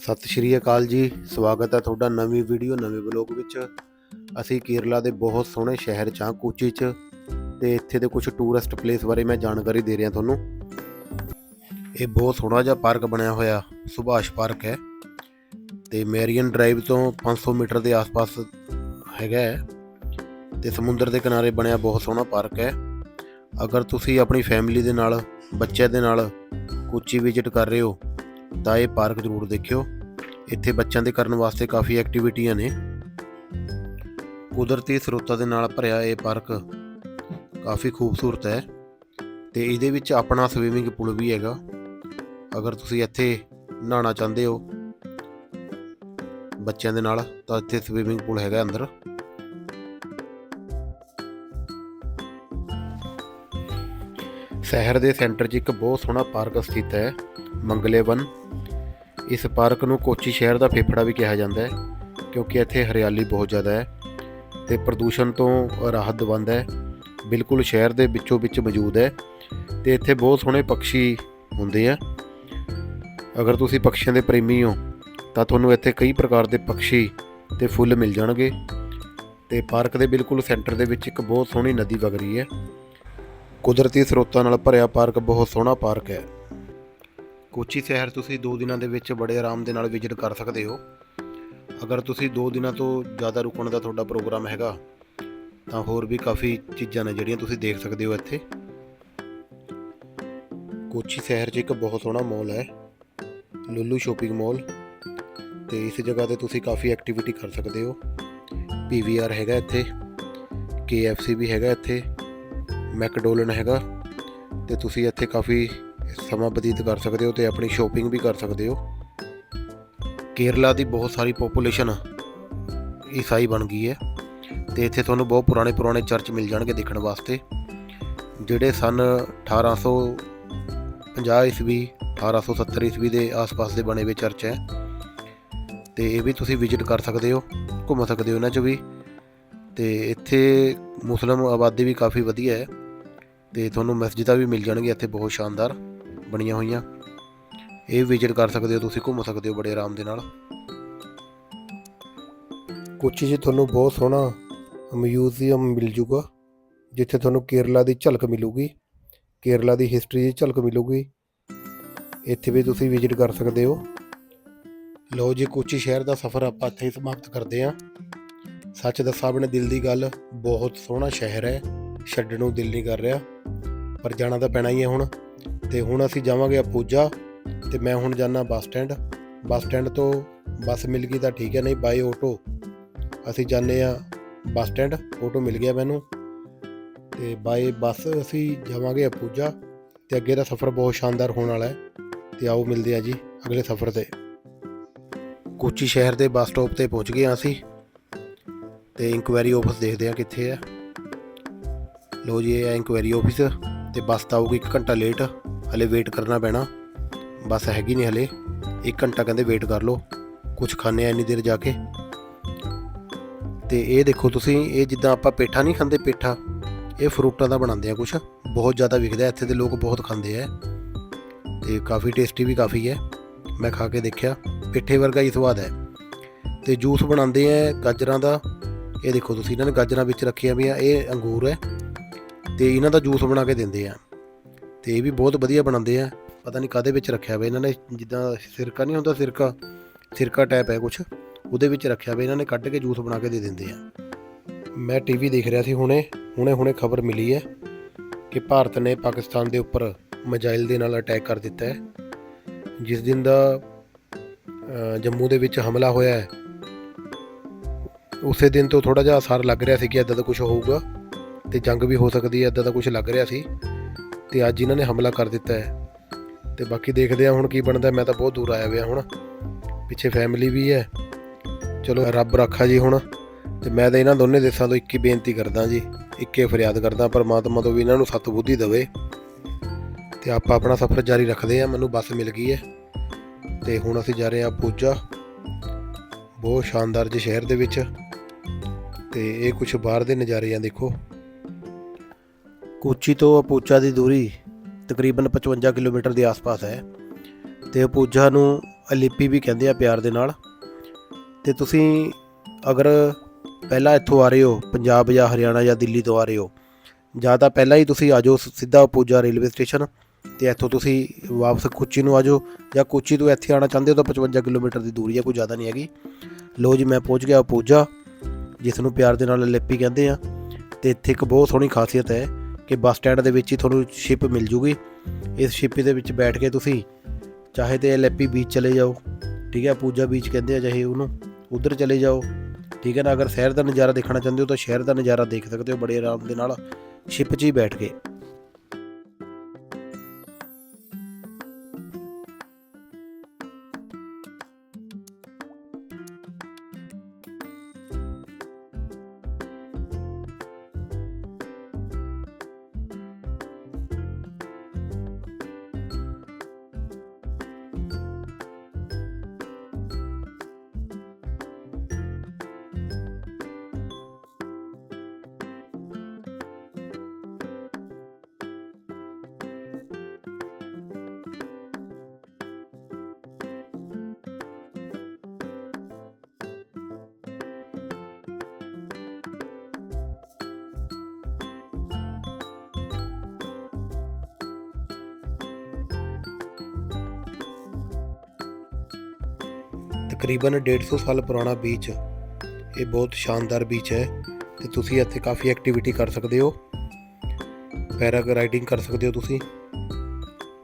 ਸਤਿ ਸ਼੍ਰੀ ਅਕਾਲ ਜੀ। ਸਵਾਗਤ ਹੈ ਤੁਹਾਡਾ ਨਵੀਂ ਵੀਡੀਓ, ਨਵੇਂ ਬਲੌਗ ਵਿੱਚ। ਅਸੀਂ ਕੇਰਲਾ ਦੇ ਬਹੁਤ ਸੋਹਣੇ ਸ਼ਹਿਰ ਚ ਹਾਂ, ਕੋਚੀ ਚ। ਤੇ ਇੱਥੇ ਦੇ ਕੁਝ ਟੂਰਿਸਟ ਪਲੇਸ ਬਾਰੇ ਮੈਂ ਜਾਣਕਾਰੀ ਦੇ ਰਿਹਾ ਤੁਹਾਨੂੰ। ਇਹ ਬਹੁਤ ਸੋਹਣਾ ਜਿਹਾ ਪਾਰਕ ਬਣਿਆ ਹੋਇਆ, ਸੁਭਾਸ਼ ਪਾਰਕ ਹੈ। ਤੇ ਮੈਰੀਅਨ ਡਰਾਈਵ ਤੋਂ 500 ਮੀਟਰ ਦੇ ਆਸ-ਪਾਸ ਹੈਗਾ ਹੈ। ਤੇ ਸਮੁੰਦਰ ਦੇ ਕਿਨਾਰੇ ਬਣਿਆ ਬਹੁਤ ਸੋਹਣਾ ਪਾਰਕ ਹੈ। ਅਗਰ ਤੁਸੀਂ ਆਪਣੀ ਫੈਮਿਲੀ ਦੇ ਨਾਲ, ਬੱਚਿਆਂ ਦੇ ਨਾਲ ਕੋਚੀ ਵਿਜ਼ਿਟ ਕਰ ਰਹੇ ਹੋ ਤਾਂ ਇਹ ਪਾਰਕ ਜ਼ਰੂਰ ਦੇਖਿਓ। ਇੱਥੇ ਬੱਚਿਆਂ ਦੇ ਕਰਨ ਵਾਸਤੇ ਕਾਫੀ ਐਕਟੀਵਿਟੀਆਂ ਨੇ। ਕੁਦਰਤੀ ਸਰੋਤਾਂ ਦੇ ਨਾਲ ਭਰਿਆ ਇਹ ਪਾਰਕ ਕਾਫੀ ਖੂਬਸੂਰਤ ਹੈ। ਤੇ ਇਹਦੇ ਵਿੱਚ ਆਪਣਾ ਸਵੀਮਿੰਗ ਪੂਲ ਵੀ ਹੈਗਾ। ਅਗਰ ਤੁਸੀਂ ਇੱਥੇ ਨਹਾਉਣਾ ਚਾਹੁੰਦੇ ਹੋ ਬੱਚਿਆਂ ਦੇ ਨਾਲ, ਤਾਂ ਇੱਥੇ ਸਵੀਮਿੰਗ ਪੂਲ ਹੈਗਾ ਅੰਦਰ। ਸ਼ਹਿਰ ਦੇ ਸੈਂਟਰ 'ਚ ਇੱਕ ਬਹੁਤ ਸੋਹਣਾ ਪਾਰਕ ਸਥਿਤ ਹੈ, ਮੰਗਲੇਵਨ। ਇਸ ਪਾਰਕ ਨੂੰ ਕੋਚੀ ਸ਼ਹਿਰ ਦਾ ਫੇਫੜਾ ਵੀ ਕਿਹਾ ਜਾਂਦਾ ਹੈ, ਕਿਉਂਕਿ ਇੱਥੇ ਹਰਿਆਲੀ ਬਹੁਤ ਜ਼ਿਆਦਾ ਹੈ ਤੇ ਪ੍ਰਦੂਸ਼ਣ ਤੋਂ ਰਾਹਤ ਦਵੰਦ ਹੈ, ਬਿਲਕੁਲ ਸ਼ਹਿਰ ਦੇ ਵਿੱਚੋਂ ਵਿੱਚ ਮੌਜੂਦ ਹੈ ਤੇ ਇੱਥੇ ਬਹੁਤ ਸੋਹਣੇ ਪੰਛੀ ਹੁੰਦੇ ਆ। ਅਗਰ ਤੁਸੀਂ ਪੰਛੀਆਂ ਦੇ ਪ੍ਰੇਮੀ ਹੋ, ਤਾਂ ਤੁਹਾਨੂੰ ਇੱਥੇ ਕਈ ਪ੍ਰਕਾਰ ਦੇ ਪੰਛੀ ਤੇ ਫੁੱਲ ਮਿਲ ਜਾਣਗੇ ਤੇ ਪਾਰਕ ਦੇ ਬਿਲਕੁਲ ਸੈਂਟਰ ਦੇ ਵਿੱਚ ਇੱਕ ਬਹੁਤ ਸੋਹਣੀ ਨਦੀ ਵਗ ਰਹੀ ਹੈ। ਕੁਦਰਤੀ ਸਰੋਤਾਂ ਨਾਲ ਭਰਿਆ ਪਾਰਕ ਬਹੁਤ ਸੋਹਣਾ ਪਾਰਕ ਹੈ। ਕੋਚੀ ਸ਼ਹਿਰ ਤੁਸੀਂ 2 ਦਿਨਾਂ ਦੇ ਵਿੱਚ ਬੜੇ ਆਰਾਮ ਦੇ ਨਾਲ ਵਿਜ਼ਿਟ ਕਰ ਸਕਦੇ ਹੋ। ਅਗਰ ਤੁਸੀਂ 2 ਦਿਨਾਂ ਤੋਂ ਜ਼ਿਆਦਾ ਰੁਕਣ ਦਾ ਤੁਹਾਡਾ ਪ੍ਰੋਗਰਾਮ ਹੈਗਾ, ਤਾਂ ਹੋਰ ਵੀ ਕਾਫੀ ਚੀਜ਼ਾਂ ਨੇ ਜਿਹੜੀਆਂ ਤੁਸੀਂ ਦੇਖ ਸਕਦੇ ਹੋ ਇੱਥੇ। ਕੋਚੀ ਸ਼ਹਿਰ 'ਚ ਇੱਕ ਬਹੁਤ ਸੋਹਣਾ ਮਾਲ ਹੈ, ਲੁੱਲੂ ਸ਼ੋਪਿੰਗ ਮਾਲ। ਤੇ ਇਸ ਜਗ੍ਹਾ ਤੇ ਤੁਸੀਂ ਕਾਫੀ ਐਕਟੀਵਿਟੀ ਕਰ ਸਕਦੇ ਹੋ। ਪੀਵੀਆਰ ਹੈਗਾ ਇੱਥੇ KFC ਵੀ ਹੈਗਾ ਇੱਥੇ। ਮੈਕਡੋਨਲਡ ਹੈਗਾ ਤੇ ਤੁਸੀਂ ਇੱਥੇ ਕਾਫੀ ਸਮਾਂ ਬਤੀਤ ਕਰ ਸਕਦੇ ਹੋ ਤੇ ਆਪਣੀ ਸ਼ੋਪਿੰਗ ਵੀ ਕਰ ਸਕਦੇ ਹੋ। ਕੇਰਲਾ ਦੀ ਬਹੁਤ ਸਾਰੀ ਪੋਪੂਲੇਸ਼ਨ ਈਸਾਈ ਬਣ ਗਈ ਹੈ ਤੇ ਇੱਥੇ ਤੁਹਾਨੂੰ ਬਹੁਤ ਪੁਰਾਣੇ ਪੁਰਾਣੇ ਚਰਚ ਮਿਲ ਜਾਣਗੇ ਦੇਖਣ ਵਾਸਤੇ, ਜਿਹੜੇ ਸਨ 1850 ਈਸਵੀ 1870 ਈਸਵੀ ਦੇ ਆਸ-ਪਾਸ ਦੇ ਬਣੇ ਹੋਏ ਚਰਚ ਹੈ। ਤੇ ਇਹ ਵੀ ਤੁਸੀਂ ਵਿਜ਼ਿਟ ਕਰ ਸਕਦੇ ਹੋ, ਘੁੰਮ ਸਕਦੇ ਹੋ ਇਹਨਾਂ 'ਚ ਵੀ। ਤੇ ਇੱਥੇ ਮੁਸਲਮ ਆਬਾਦੀ ਵੀ ਕਾਫੀ ਵਧੀਆ ਹੈ। ਤੇ ਤੁਹਾਨੂੰ ਮਸਜਿਦਾਂ ਵੀ ਮਿਲ ਜਾਣਗੀਆਂ ਇੱਥੇ, ਬਹੁਤ ਸ਼ਾਨਦਾਰ ਬਣੀਆਂ ਹੋਈਆਂ। ਇਹ ਵਿਜ਼ਿਟ ਕਰ ਸਕਦੇ ਹੋ ਤੁਸੀਂ, ਘੁੰਮ ਸਕਦੇ ਹੋ ਬੜੇ ਆਰਾਮ ਦੇ ਨਾਲ। ਕੋਚੀ 'ਚ ਤੁਹਾਨੂੰ ਬਹੁਤ ਸੋਹਣਾ ਮਿਊਜ਼ੀਅਮ ਮਿਲ ਜੂਗਾ, ਜਿੱਥੇ ਤੁਹਾਨੂੰ ਕੇਰਲਾ ਦੀ ਝਲਕ ਮਿਲੂਗੀ, ਕੇਰਲਾ ਦੀ ਹਿਸਟਰੀ ਦੀ ਝਲਕ ਮਿਲੂਗੀ। ਇੱਥੇ ਵੀ ਤੁਸੀਂ ਵਿਜ਼ਿਟ ਕਰ ਸਕਦੇ ਹੋ। ਲਓ ਜੀ ਕੋਚੀ ਸ਼ਹਿਰ ਦਾ ਸਫ਼ਰ ਆਪਾਂ ਇੱਥੇ ਹੀ ਸਮਾਪਤ ਕਰਦੇ ਹਾਂ। ਸੱਚ ਦੱਸਾਂ, ਆਪਣੇ ਦਿਲ ਦੀ ਗੱਲ, ਬਹੁਤ ਸੋਹਣਾ ਸ਼ਹਿਰ ਹੈ, ਛੱਡਣ ਨੂੰ ਦਿਲ ਨਹੀਂ ਕਰ ਰਿਹਾ। ਪਰ ਜਾਣਾ ਤਾਂ ਪੈਣਾ ਹੀ ਹੈ ਹੁਣ। ਤੇ ਹੁਣ ਅਸੀਂ ਜਾਵਾਂਗੇ ਅਪੂਜਾ ਤੇ ਮੈਂ ਹੁਣ ਜਾਣਾ ਬੱਸ ਸਟੈਂਡ। ਬੱਸ ਸਟੈਂਡ ਤੋਂ ਬੱਸ ਮਿਲ ਗਈ ਤਾਂ ਠੀਕ ਹੈ, ਨਹੀਂ ਬਾਈ ਆਟੋ। ਅਸੀਂ ਜਾਂਦੇ ਆ ਬੱਸ ਸਟੈਂਡ, ਆਟੋ ਮਿਲ ਗਿਆ ਮੈਨੂੰ। ਤੇ ਬਾਈ ਬੱਸ ਅਸੀਂ ਜਾਵਾਂਗੇ ਅਪੂਜਾ ਤੇ ਅੱਗੇ ਦਾ ਸਫ਼ਰ ਬਹੁਤ ਸ਼ਾਨਦਾਰ ਹੋਣ ਵਾਲਾ ਹੈ। ਤੇ ਆਓ ਮਿਲਦੇ ਆ ਜੀ ਅਗਲੇ ਸਫ਼ਰ ਤੇ। ਕੋਚੀ ਸ਼ਹਿਰ ਦੇ ਬੱਸ ਸਟਾਪ ਤੇ ਪਹੁੰਚ ਗਏ ਹਾਂ ਅਸੀਂ। ਤੇ ਇਨਕੁਆਇਰੀ ਆਫਿਸ ਦੇਖਦੇ ਆ ਕਿੱਥੇ ਹੈ। ਲੋ ਜੀ, ਇਹ ਹੈ ਇਨਕੁਆਇਰੀ ਆਫਿਸ ਤੇ ਬੱਸ ਤਾਂ ਆਊਗੀ 1 ਘੰਟਾ ਲੇਟ ਹਲੇ ਵੇਟ ਕਰਨਾ ਪੈਣਾ। ਬੱਸ ਹੈਗੀ ਨਹੀਂ ਹਲੇ 1 ਘੰਟਾ ਕਹਿੰਦੇ ਵੇਟ ਕਰ ਲਓ। ਕੁਝ ਖਾਣੇ ਆ ਇੰਨੀ ਦੇਰ ਜਾ ਕੇ। ਤੇ ਇਹ ਦੇਖੋ ਤੁਸੀਂ, ਇਹ ਜਿੱਦਾਂ ਆਪਾਂ ਪੇਠਾ ਨਹੀਂ ਖਾਂਦੇ, ਪੇਠਾ, ਇਹ ਫਰੂਟਾਂ ਦਾ ਬਣਾਉਂਦੇ ਆ ਕੁਝ ਬਹੁਤ ਜ਼ਿਆਦਾ ਵਿਕਦਾ, ਇੱਥੇ ਦੇ ਲੋਕ ਬਹੁਤ ਖਾਂਦੇ ਆ। ਤੇ ਕਾਫੀ ਟੇਸਟੀ ਵੀ ਕਾਫੀ ਹੈ। ਮੈਂ ਖਾ ਕੇ ਦੇਖਿਆ, ਪਿੱਠੇ ਵਰਗਾ ਹੀ ਸਵਾਦ ਹੈ। ਤੇ ਜੂਸ ਬਣਾਉਂਦੇ ਆ ਗਾਜਰਾਂ ਦਾ। ਇਹ ਦੇਖੋ ਤੁਸੀਂ, ਇਹਨਾਂ ਨੇ ਗਾਜਰਾਂ ਵਿੱਚ ਰੱਖੀਆਂ ਵੀ ਆ ਇਹ ਅੰਗੂਰ ਹੈ। ਤੇ ਇਹਨਾਂ ਦਾ ਜੂਸ ਬਣਾ ਕੇ ਦਿੰਦੇ ਆ। ਤੇ ਇਹ ਵੀ ਬਹੁਤ ਵਧੀਆ ਬਣਾਉਂਦੇ ਆ। ਪਤਾ ਨਹੀਂ ਕਾਦੇ ਵਿੱਚ ਰੱਖਿਆ ਹੋਇਆ ਇਹਨਾਂ ਨੇ, ਜਿੱਦਾਂ ਸਿਰਕਾ ਨਹੀਂ ਹੁੰਦਾ ਸਿਰਕਾ ਸਿਰਕਾ ਟਾਈਪ ਹੈ ਕੁਝ ਉਹਦੇ ਵਿੱਚ ਰੱਖਿਆ ਹੋਇਆ ਇਹਨਾਂ ਨੇ ਕੱਢ ਕੇ ਜੂਸ ਬਣਾ ਕੇ ਦੇ ਦਿੰਦੇ ਆ। ਮੈਂ ਟੀਵੀ ਦੇਖ ਰਿਹਾ ਸੀ ਹੁਣੇ ਹੁਣੇ ਹੁਣੇ ਖਬਰ ਮਿਲੀ ਹੈ ਕਿ ਭਾਰਤ ਨੇ ਪਾਕਿਸਤਾਨ ਦੇ ਉੱਪਰ ਮਜ਼ਾਇਲ ਦੇ ਨਾਲ ਅਟੈਕ ਕਰ ਦਿੱਤਾ ਹੈ। ਜਿਸ ਦਿਨ ਦਾ ਜੰਮੂ ਦੇ ਵਿੱਚ ਹਮਲਾ ਹੋਇਆ ਹੈ, ਉਸੇ ਦਿਨ ਤੋਂ ਥੋੜਾ ਜਿਹਾ ਅਸਰ ਲੱਗ ਰਿਹਾ ਸੀ ਕਿ ਇਦਾਂ ਦਾ ਕੁਝ ਹੋਊਗਾ। ਤੇ ਜੰਗ ਵੀ ਹੋ ਸਕਦੀ ਹੈ ਇਦਾਂ ਦਾ ਕੁਝ ਲੱਗ ਰਿਹਾ ਸੀ। ਤੇ ਅੱਜ ਇਹਨਾਂ ਨੇ ਹਮਲਾ ਕਰ ਦਿੱਤਾ ਹੈ। ਤੇ ਬਾਕੀ ਦੇਖਦੇ ਆ ਹੁਣ ਕੀ ਬਣਦਾ ਮੈਂ ਤਾਂ ਬਹੁਤ ਦੂਰ ਆਇਆ ਹੋਇਆ ਹੁਣ। ਪਿੱਛੇ ਫੈਮਿਲੀ ਵੀ ਹੈ। ਚਲੋ ਰੱਬ ਰੱਖਾ ਜੀ ਹੁਣ। ਤੇ ਮੈਂ ਤਾਂ ਇਹਨਾਂ ਦੋਨੇ ਦੇਸ਼ਾਂ ਤੋਂ ਇੱਕ ਹੀ ਬੇਨਤੀ ਕਰਦਾ ਜੀ। ਇੱਕੇ ਫਰਿਆਦ ਕਰਦਾ, ਪਰਮਾਤਮਾ ਤੋਂ ਵੀ ਇਹਨਾਂ ਨੂੰ ਸਤ ਬੁੱਧੀ ਦੇਵੇ। ਤੇ ਆਪਾਂ ਆਪਣਾ ਸਫ਼ਰ ਜਾਰੀ ਰੱਖਦੇ ਆ ਮੈਨੂੰ ਬੱਸ ਮਿਲ ਗਈ ਹੈ। ਤੇ ਹੁਣ ਅਸੀਂ ਜਾ ਰਹੇ ਹਾਂ ਪੂਜਾ। ਬਹੁਤ ਸ਼ਾਨਦਾਰ ਜਿਹੇ ਸ਼ਹਿਰ ਦੇ ਵਿੱਚ। ਤੇ ਇਹ ਕੁਝ ਬਾਹਰ ਦੇ ਨਜ਼ਾਰੇ ਆ, ਦੇਖੋ। ਕੋਚੀ ਤੋਂ ਅਪੂਚਾ ਦੀ ਦੂਰੀ ਤਕਰੀਬਨ 55 ਕਿਲੋਮੀਟਰ ਦੇ ਆਸ-ਪਾਸ ਹੈ ਤੇ ਅਪੂਜਾ ਨੂੰ ਅਲਿਪੀ ਵੀ ਕਹਿੰਦੇ ਆ ਪਿਆਰ ਦੇ ਨਾਲ। ਤੇ ਤੁਸੀਂ ਅਗਰ ਪਹਿਲਾਂ ਇੱਥੋਂ ਆ ਰਹੇ ਹੋ, ਪੰਜਾਬ ਜਾਂ ਹਰਿਆਣਾ ਜਾਂ ਦਿੱਲੀ ਤੋਂ ਆ ਰਹੇ ਹੋ, ਜਾਂ ਤਾਂ ਪਹਿਲਾਂ ਹੀ ਤੁਸੀਂ ਆ ਜਾਓ ਸਿੱਧਾ ਅਪੂਜਾ ਰੇਲਵੇ ਸਟੇਸ਼ਨ ਤੇ ਇੱਥੋਂ ਤੁਸੀਂ ਵਾਪਸ ਕੋਚੀ ਨੂੰ ਆ ਜਾਓ, ਜਾਂ ਕੋਚੀ ਤੋਂ ਇੱਥੇ ਆਣਾ ਚਾਹੁੰਦੇ ਹੋ ਤਾਂ 55 ਕਿਲੋਮੀਟਰ ਦੀ ਦੂਰੀ ਹੈ ਕੋਈ ਜ਼ਿਆਦਾ ਨਹੀਂ ਹੈਗੀ। ਲੋ ਜੀ, ਮੈਂ ਪਹੁੰਚ ਗਿਆ ਅਪੂਜਾ, ਜਿਸ ਨੂੰ ਪਿਆਰ ਦੇ ਨਾਲ ਲਿਪੀ ਕਹਿੰਦੇ ਆ, ਤੇ ਇੱਥੇ ਇੱਕ ਬਹੁਤ ਸੋਹਣੀ ਖਾਸੀਅਤ ਹੈ ਕਿ ਬੱਸ ਸਟੈਂਡ ਦੇ ਵਿੱਚ ਹੀ ਤੁਹਾਨੂੰ ਸ਼ਿਪ ਮਿਲ ਜੂਗੀ। ਇਸ ਸ਼ਿਪ ਦੇ ਵਿੱਚ ਬੈਠ ਕੇ ਤੁਸੀਂ ਚਾਹੇ ਤੇ ਲੈਪੀ ਬੀਚ ਚਲੇ ਜਾਓ, ਠੀਕ ਹੈ, ਪੂਜਾ ਬੀਚ ਕਹਿੰਦੇ ਆ ਚਾਹੇ ਉਹਨੂੰ, ਉਧਰ ਚਲੇ ਜਾਓ, ਠੀਕ ਹੈ ਨਾ, ਅਗਰ ਸ਼ਹਿਰ ਦਾ ਨਜ਼ਾਰਾ ਦੇਖਣਾ ਚਾਹੁੰਦੇ ਹੋ ਤਾਂ ਸ਼ਹਿਰ ਦਾ ਨਜ਼ਾਰਾ ਦੇਖ ਸਕਦੇ ਹੋ ਬੜੇ ਆਰਾਮ ਦੇ ਨਾਲ, ਸ਼ਿਪ 'ਚ ਹੀ ਬੈਠ ਕੇ। ਤਕਰੀਬਨ 150 ਸਾਲ ਪੁਰਾਣਾ ਬੀਚ ਇਹ ਬਹੁਤ ਸ਼ਾਨਦਾਰ ਬੀਚ ਹੈ ਤੇ ਤੁਸੀਂ ਇੱਥੇ ਕਾਫੀ ਐਕਟੀਵਿਟੀ ਕਰ ਸਕਦੇ ਹੋ। ਪੈਰਾਗਲਾਈਡਿੰਗ ਕਰ ਸਕਦੇ ਹੋ ਤੁਸੀਂ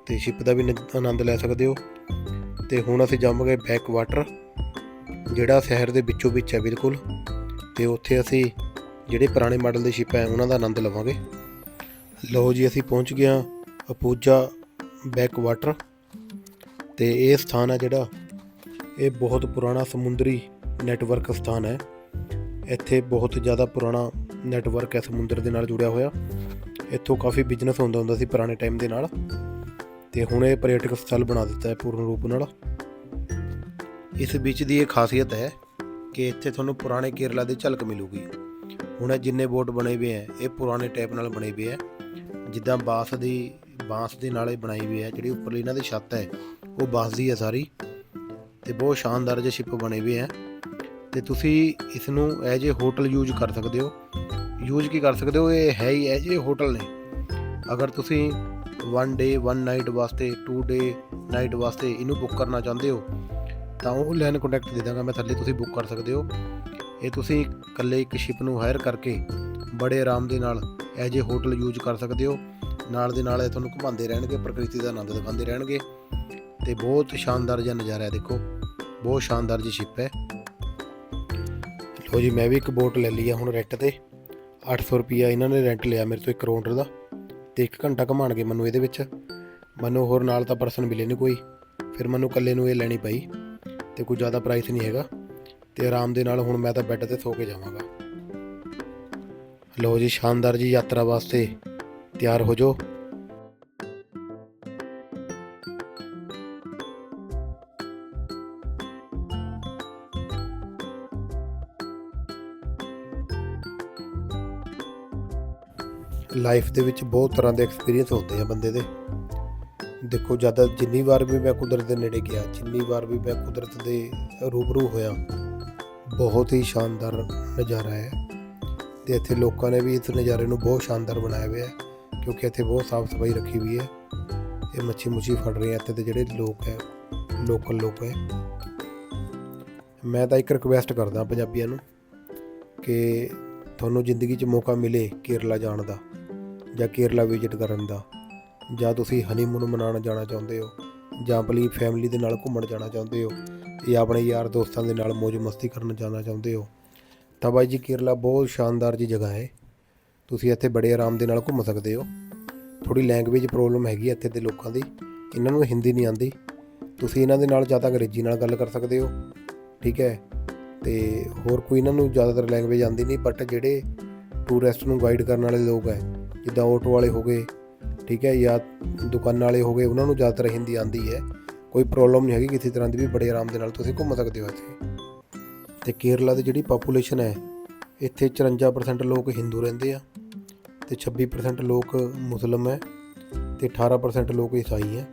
ਤੇ ਸ਼ਿਪ ਦਾ ਵੀ ਆਨੰਦ ਲੈ ਸਕਦੇ ਹੋ। ਤੇ ਹੁਣ ਅਸੀਂ ਜਾਵਾਂਗੇ ਬੈਕ ਵਾਟਰ ਜਿਹੜਾ ਸ਼ਹਿਰ ਦੇ ਵਿੱਚੋਂ ਵਿੱਚ ਹੈ ਬਿਲਕੁਲ। ਤੇ ਉੱਥੇ ਅਸੀਂ ਜਿਹੜੇ ਪੁਰਾਣੇ ਮਾਡਲ ਦੇ ਸ਼ਿਪ ਹੈ ਉਹਨਾਂ ਦਾ ਆਨੰਦ ਲਵਾਂਗੇ। ਲਓ ਜੀ, ਅਸੀਂ ਪਹੁੰਚ ਗਏ ਹਾਂ ਅਪੂਜਾ ਬੈਕ ਵਾਟਰ ਤੇ ਇਹ ਸਥਾਨ ਹੈ ਜਿਹੜਾ ਇਹ ਬਹੁਤ ਪੁਰਾਣਾ ਸਮੁੰਦਰੀ ਨੈਟਵਰਕ ਸਥਾਨ ਹੈ। ਇੱਥੇ ਬਹੁਤ ਜ਼ਿਆਦਾ ਪੁਰਾਣਾ ਨੈਟਵਰਕ ਹੈ, ਸਮੁੰਦਰ ਦੇ ਨਾਲ ਜੁੜਿਆ ਹੋਇਆ। ਇੱਥੋਂ ਕਾਫੀ ਬਿਜ਼ਨਸ ਹੁੰਦਾ ਹੁੰਦਾ ਸੀ ਪੁਰਾਣੇ ਟਾਈਮ ਦੇ ਨਾਲ। ਤੇ ਹੁਣ ਇਹ ਪਰਯਟਕ ਸਥਲ ਬਣਾ ਦਿੱਤਾ ਹੈ ਪੂਰਨ ਰੂਪ ਨਾਲ। ਇਸ ਵਿੱਚ ਦੀ ਇਹ ਖਾਸੀਅਤ ਹੈ ਕਿ ਇੱਥੇ ਤੁਹਾਨੂੰ ਪੁਰਾਣੇ ਕੇਰਲਾ ਦੀ ਝਲਕ ਮਿਲੂਗੀ। ਹੁਣ ਇਹ ਜਿੰਨੇ ਬੋਟ ਬਣੇ ਹੋਏ ਹੈ, ਇਹ ਪੁਰਾਣੇ ਟਾਈਪ ਨਾਲ ਬਣੇ ਹੋਏ ਹੈ। ਜਿੱਦਾਂ ਬਾਂਸ ਦੀ, ਬਾਂਸ ਦੇ ਨਾਲ ਇਹ ਬਣਾਈ ਹੋਈ ਹੈ, ਜਿਹੜੀ ਉੱਪਰਲੀ ਇਹਨਾਂ ਦੀ ਛੱਤ ਹੈ, ਉਹ ਬਾਂਸ ਦੀ ਹੈ ਸਾਰੀ। ਤੇ ਬਹੁਤ ਸ਼ਾਨਦਾਰ ਜਿਹੇ ਸ਼ਿਪ ਬਣੇ ਹੋਏ ਹੈ ਤੇ ਤੁਸੀਂ ਇਸ ਨੂੰ ਐਜ ਏ ਹੋਟਲ ਯੂਜ਼ ਕਰ ਸਕਦੇ ਹੋ। ਯੂਜ਼ ਕੀ ਕਰ ਸਕਦੇ ਹੋ? ਇਹ ਹੈ ਹੀ ਐਜ ਏ ਹੋਟਲ ਨੇ। ਅਗਰ ਤੁਸੀਂ 1 ਡੇ 1 ਨਾਈਟ ਵਾਸਤੇ 2 ਡੇ ਨਾਈਟ ਵਾਸਤੇ ਇਹਨੂੰ ਬੁੱਕ ਕਰਨਾ ਚਾਹੁੰਦੇ ਹੋ, ਤਾਂ ਉਹ ਲਾਈਨ ਕੰਟੈਕਟ ਦੇ ਦਾਂਗਾ, ਮੈਂ ਥੱਲੇ ਤੁਸੀਂ ਬੁੱਕ ਕਰ ਸਕਦੇ ਹੋ। ਇਹ ਤੁਸੀਂ ਇਕੱਲੇ ਇੱਕ ਸ਼ਿਪ ਨੂੰ ਹਾਇਰ ਕਰਕੇ ਬੜੇ ਆਰਾਮ ਦੇ ਨਾਲ ਐਜ ਏ ਹੋਟਲ ਯੂਜ਼ ਕਰ ਸਕਦੇ ਹੋ। ਨਾਲ ਦੇ ਨਾਲ ਇਹ ਤੁਹਾਨੂੰ ਘੁਮਾਉਂਦੇ ਰਹਿਣਗੇ, ਪ੍ਰਕਿਰਤੀ ਦਾ ਆਨੰਦ ਦਿਖਾਉਂਦੇ ਰਹਿਣਗੇ। ਤੇ ਬਹੁਤ ਸ਼ਾਨਦਾਰ ਜਿਹਾ ਨਜ਼ਾਰਾ ਹੈ, ਦੇਖੋ। ਬਹੁਤ ਸ਼ਾਨਦਾਰ ਜੀ ਸ਼ਿਪ ਹੈ। ਲੋ ਜੀ, ਮੈਂ ਵੀ ਇੱਕ ਬੋਟ ਲੈ ਲਈ ਆ ਹੁਣ ਰੈਂਟ ਤੇ। 800 ਰੁਪਿਆ ਇਹਨਾਂ ਨੇ ਰੈਂਟ ਲਿਆ ਮੇਰੇ ਤੋਂ ਇੱਕ ਕਰੋੜ ਦਾ ਤੇ ਇੱਕ ਘੰਟਾ ਘਮਾਣਗੇ ਮੈਨੂੰ ਇਹਦੇ ਵਿੱਚ। ਮੈਨੂੰ ਹੋਰ ਨਾਲ ਤਾਂ ਪਰਸਨ ਮਿਲੇ ਨਹੀਂ ਕੋਈ। ਫਿਰ ਮੈਨੂੰ ਇਕੱਲੇ ਨੂੰ ਇਹ ਲੈਣੀ ਪਈ ਤੇ ਕੋਈ ਜ਼ਿਆਦਾ ਪ੍ਰਾਈਸ ਨਹੀਂ ਹੈਗਾ ਤੇ ਆਰਾਮ ਦੇ ਨਾਲ ਹੁਣ ਮੈਂ ਤਾਂ ਬੈੱਡ ਤੇ ਸੋ ਕੇ ਜਾਵਾਂਗਾ। ਲੋ ਜੀ, ਸ਼ਾਨਦਾਰ ਜੀ ਯਾਤਰਾ ਵਾਸਤੇ ਤਿਆਰ ਹੋ ਜਾਓ। ਲਾਈਫ ਦੇ ਵਿੱਚ ਬਹੁਤ ਤਰ੍ਹਾਂ ਦੇ ਐਕਸਪੀਰੀਅੰਸ ਹੁੰਦੇ ਆ ਬੰਦੇ ਦੇ। ਦੇਖੋ, ਜਦ ਜਿੰਨੀ ਵਾਰ ਵੀ ਮੈਂ ਕੁਦਰਤ ਦੇ ਨੇੜੇ ਗਿਆ, ਜਿੰਨੀ ਵਾਰ ਵੀ ਮੈਂ ਕੁਦਰਤ ਦੇ ਰੂਬਰੂ ਹੋਇਆ, ਬਹੁਤ ਹੀ ਸ਼ਾਨਦਾਰ ਨਜ਼ਾਰਾ ਹੈ ਤੇ ਇੱਥੇ ਲੋਕਾਂ ਨੇ ਵੀ ਇਸ ਨਜ਼ਾਰੇ ਨੂੰ ਬਹੁਤ ਸ਼ਾਨਦਾਰ ਬਣਾਇਆ ਹੋਇਆ ਹੈ, ਕਿਉਂਕਿ ਇੱਥੇ ਬਹੁਤ ਸਾਫ਼ ਸਫ਼ਾਈ ਰੱਖੀ ਹੋਈ ਹੈ। ਇਹ ਮੱਛੀ ਮੁੱਛੀ ਫੜ ਰਹੇ ਆ, ਇੱਥੇ ਦੇ ਜਿਹੜੇ ਲੋਕ ਹੈ ਲੋਕਲ ਲੋਕ ਹੈ। ਮੈਂ ਤਾਂ ਇੱਕ ਰਿਕਵੈਸਟ ਕਰਦਾ ਪੰਜਾਬੀਆਂ ਨੂੰ ਕਿ ਤੁਹਾਨੂੰ ਜ਼ਿੰਦਗੀ 'ਚ ਮੌਕਾ ਮਿਲੇ ਕੇਰਲਾ ਜਾਣ ਦਾ। ਜਾਂ ਕੇਰਲਾ ਵਿਜ਼ਿਟ ਕਰਨ ਦਾ, ਜਾਂ ਤੁਸੀਂ ਹਨੀਮੂਨ ਮਨਾਉਣ ਜਾਣਾ ਚਾਹੁੰਦੇ ਹੋ, ਜਾਂ ਆਪਣੀ ਫੈਮਿਲੀ ਦੇ ਨਾਲ ਘੁੰਮਣ ਜਾਣਾ ਚਾਹੁੰਦੇ ਹੋ, ਜਾਂ ਆਪਣੇ ਯਾਰ ਦੋਸਤਾਂ ਦੇ ਨਾਲ ਮौज ਮਸਤੀ ਕਰਨ ਜਾਣਾ ਚਾਹੁੰਦੇ ਹੋ, ਤਾਂ ਬਾਈ ਜੀ ਕੇਰਲਾ ਬਹੁਤ ਸ਼ਾਨਦਾਰ ਜੀ ਜਗ੍ਹਾ ਹੈ। ਤੁਸੀਂ ਇੱਥੇ ਬੜੇ ਆਰਾਮ ਦੇ ਨਾਲ ਘੁੰਮ ਸਕਦੇ ਹੋ। ਥੋੜੀ ਲੈਂਗੁਏਜ ਪ੍ਰੋਬਲਮ ਹੈਗੀ ਇੱਥੇ ਦੇ ਲੋਕਾਂ ਦੀ, ਇਹਨਾਂ ਨੂੰ ਹਿੰਦੀ ਨਹੀਂ ਆਉਂਦੀ। ਤੁਸੀਂ ਇਹਨਾਂ ਦੇ ਨਾਲ ਜ਼ਿਆਦਾ ਅੰਗਰੇਜ਼ੀ ਨਾਲ ਗੱਲ ਕਰ ਸਕਦੇ ਹੋ, ਠੀਕ ਹੈ। ਤੇ ਹੋਰ ਕੋਈ ਇਹਨਾਂ ਨੂੰ ਜ਼ਿਆਦਾਤਰ ਲੈਂਗੁਏਜ ਆਉਂਦੀ ਨਹੀਂ ਬਟ ਜਿਹੜੇ ਟੂਰਿਸਟ ਨੂੰ ਗਾਈਡ ਕਰਨ ਵਾਲੇ ਲੋਕ ਹੈ ਜਿੱਦਾਂ ਆਟੋ ਵਾਲੇ ਹੋ ਗਏ, ਠੀਕ ਹੈ, ਜਾਂ ਦੁਕਾਨਾਂ ਵਾਲੇ ਹੋ ਗਏ, ਉਹਨਾਂ ਨੂੰ ਜ਼ਿਆਦਾਤਰ ਹਿੰਦੀ ਆਉਂਦੀ ਹੈ। ਕੋਈ ਪ੍ਰੋਬਲਮ ਨਹੀਂ ਹੈਗੀ, ਕਿਸੇ ਤਰ੍ਹਾਂ ਦੀ ਵੀ ਬੜੇ ਆਰਾਮ ਦੇ ਨਾਲ ਤੁਸੀਂ ਘੁੰਮ ਸਕਦੇ ਹੋ ਇੱਥੇ। ਤੇ ਕੇਰਲਾ ਦੀ ਜਿਹੜੀ ਪਾਪੂਲੇਸ਼ਨ ਹੈ, ਇੱਥੇ 54% ਲੋਕ ਹਿੰਦੂ ਰਹਿੰਦੇ ਆ, ਤੇ 26% ਲੋਕ ਮੁਸਲਮ ਹੈ, ਤੇ 18% ਲੋਕ ਈਸਾਈ ਹੈ।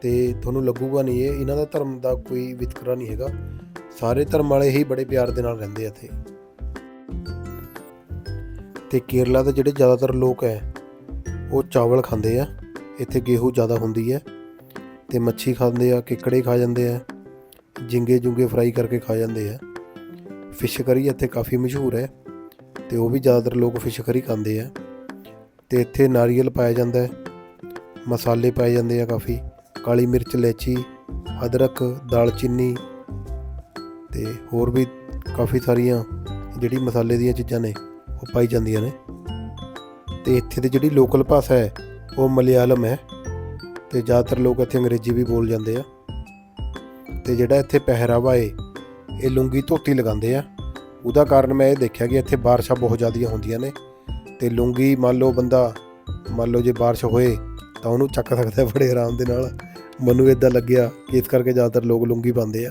ਤੇ ਤੁਹਾਨੂੰ ਲੱਗੂਗਾ ਨਹੀਂ, ਇਹ ਇਹਨਾਂ ਦਾ ਧਰਮ ਦਾ ਕੋਈ ਵਿਤਕਰਾ ਨਹੀਂ ਹੈਗਾ। ਸਾਰੇ ਧਰਮ ਵਾਲੇ ਹੀ ਬੜੇ ਪਿਆਰ ਦੇ ਨਾਲ ਰਹਿੰਦੇ ਆ ਇੱਥੇ। ਤੇ ਕੇਰਲਾ ਦੇ ਜਿਹੜੇ ਜ਼ਿਆਦਾਤਰ ਲੋਕ ਹੈ, ਉਹ ਚਾਵਲ ਖਾਂਦੇ ਆ, ਇੱਥੇ ਗੇਹੂ ਜ਼ਿਆਦਾ ਹੁੰਦੀ ਹੈ ਤੇ ਮੱਛੀ ਖਾਂਦੇ ਆ, ਕਿਕੜੇ ਖਾ ਜਾਂਦੇ ਆ, ਜਿੰਗੇ ਜੁੰਗੇ ਫਰਾਈ ਕਰਕੇ ਖਾ ਜਾਂਦੇ ਆ। ਫਿਸ਼ ਕਰੀ ਇੱਥੇ ਕਾਫੀ ਮਸ਼ਹੂਰ ਹੈ ਤੇ ਉਹ ਵੀ ਜ਼ਿਆਦਾਤਰ ਲੋਕ ਫਿਸ਼ ਕਰੀ ਖਾਂਦੇ ਆ। ਤੇ ਇੱਥੇ ਨਾਰੀਅਲ ਪਾਇਆ ਜਾਂਦਾ ਹੈ, ਮਸਾਲੇ ਪਾਏ ਜਾਂਦੇ ਆ ਕਾਫੀ, ਕਾਲੀ ਮਿਰਚ ਲੈਚੀ ਅਦਰਕ ਦਾਲਚੀਨੀ ਤੇ ਹੋਰ ਵੀ ਕਾਫੀ ਸਾਰੀਆਂ ਜਿਹੜੀ ਮਸਾਲੇ ਦੀਆਂ ਚੀਜ਼ਾਂ ਨੇ। ਉਹ ਪਾਈ ਜਾਂਦੀਆਂ ਨੇ। ਤੇ ਇੱਥੇ ਦੀ ਜਿਹੜੀ ਲੋਕਲ ਭਾਸ਼ਾ ਹੈ, ਉਹ ਮਲਿਆਲਮ ਹੈ। ਤੇ ਜ਼ਿਆਦਾਤਰ ਲੋਕ ਇੱਥੇ ਅੰਗਰੇਜ਼ੀ ਵੀ ਬੋਲ ਜਾਂਦੇ ਆ। ਤੇ ਜਿਹੜਾ ਇੱਥੇ ਪਹਿਰਾਵਾ ਏ, ਇਹ ਲੁੰਗੀ ਧੋਤੀ ਲਗਾਉਂਦੇ ਆ। ਉਹਦਾ ਕਾਰਨ ਮੈਂ ਇਹ ਦੇਖਿਆ ਕਿ ਇੱਥੇ ਬਾਰਿਸ਼ਾਂ ਬਹੁਤ ਜ਼ਿਆਦੀਆਂ ਹੁੰਦੀਆਂ ਨੇ। ਤੇ ਲੁੰਗੀ ਮੰਨ ਲਓ ਬੰਦਾ, ਮੰਨ ਲਓ ਜੇ ਬਾਰਿਸ਼ ਹੋਏ, ਤਾਂ ਉਹਨੂੰ ਚੱਕ ਸਕਦਾ ਬੜੇ ਆਰਾਮ ਦੇ ਨਾਲ। ਮੈਨੂੰ ਇਦਾਂ ਲੱਗਿਆ ਕਿ ਇਸ ਕਰਕੇ ਜ਼ਿਆਦਾਤਰ ਲੋਕ ਲੁੰਗੀ ਪਾਉਂਦੇ ਆ।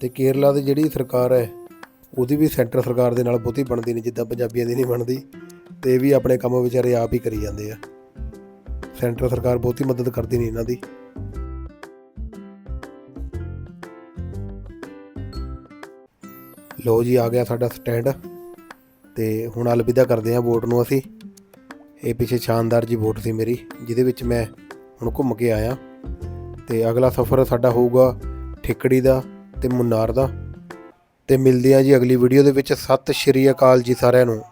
ਤੇ ਕੇਰਲਾ ਦੀ ਜਿਹੜੀ ਸਰਕਾਰ ਹੈ ਉਹਦੀ ਵੀ ਸੈਂਟਰ ਸਰਕਾਰ ਦੇ ਨਾਲ ਬਹੁਤੀ ਬਣਦੀ ਨਹੀਂ, ਜਿੱਦਾਂ ਪੰਜਾਬੀਆਂ ਦੀ ਨਹੀਂ ਬਣਦੀ, ਤੇ ਇਹ ਵੀ ਆਪਣੇ ਕੰਮ ਵਿਚਾਰੇ ਆਪ ਹੀ ਕਰੀ ਜਾਂਦੇ ਆ। ਸੈਂਟਰ ਸਰਕਾਰ ਬਹੁਤੀ ਮਦਦ ਕਰਦੀ ਨਹੀਂ ਇਹਨਾਂ ਦੀ। ਲੋ ਜੀ, ਆ ਗਿਆ ਸਾਡਾ ਸਟੈਂਡ, ਤੇ ਹੁਣ ਅਲਵਿਦਾ ਕਰਦੇ ਆ ਵੋਟ ਨੂੰ ਅਸੀਂ। ਇਹ ਪਿੱਛੇ ਸ਼ਾਨਦਾਰ ਜੀ ਵੋਟ ਸੀ ਮੇਰੀ, ਜਿਹਦੇ ਵਿੱਚ ਮੈਂ ਹੁਣ ਘੁੰਮ ਕੇ ਆਇਆ। ਤੇ ਅਗਲਾ ਸਫ਼ਰ ਸਾਡਾ ਹੋਊਗਾ ਠਿਕੜੀ ਦਾ ਤੇ ਮੁਨਾਰ ਦਾ। ਤੇ ਮਿਲਦੇ ਆ ਜੀ ਅਗਲੀ ਵੀਡੀਓ ਦੇ ਵਿੱਚ। ਸਤਿ ਸ਼੍ਰੀ ਅਕਾਲ ਜੀ ਸਾਰਿਆਂ ਨੂੰ।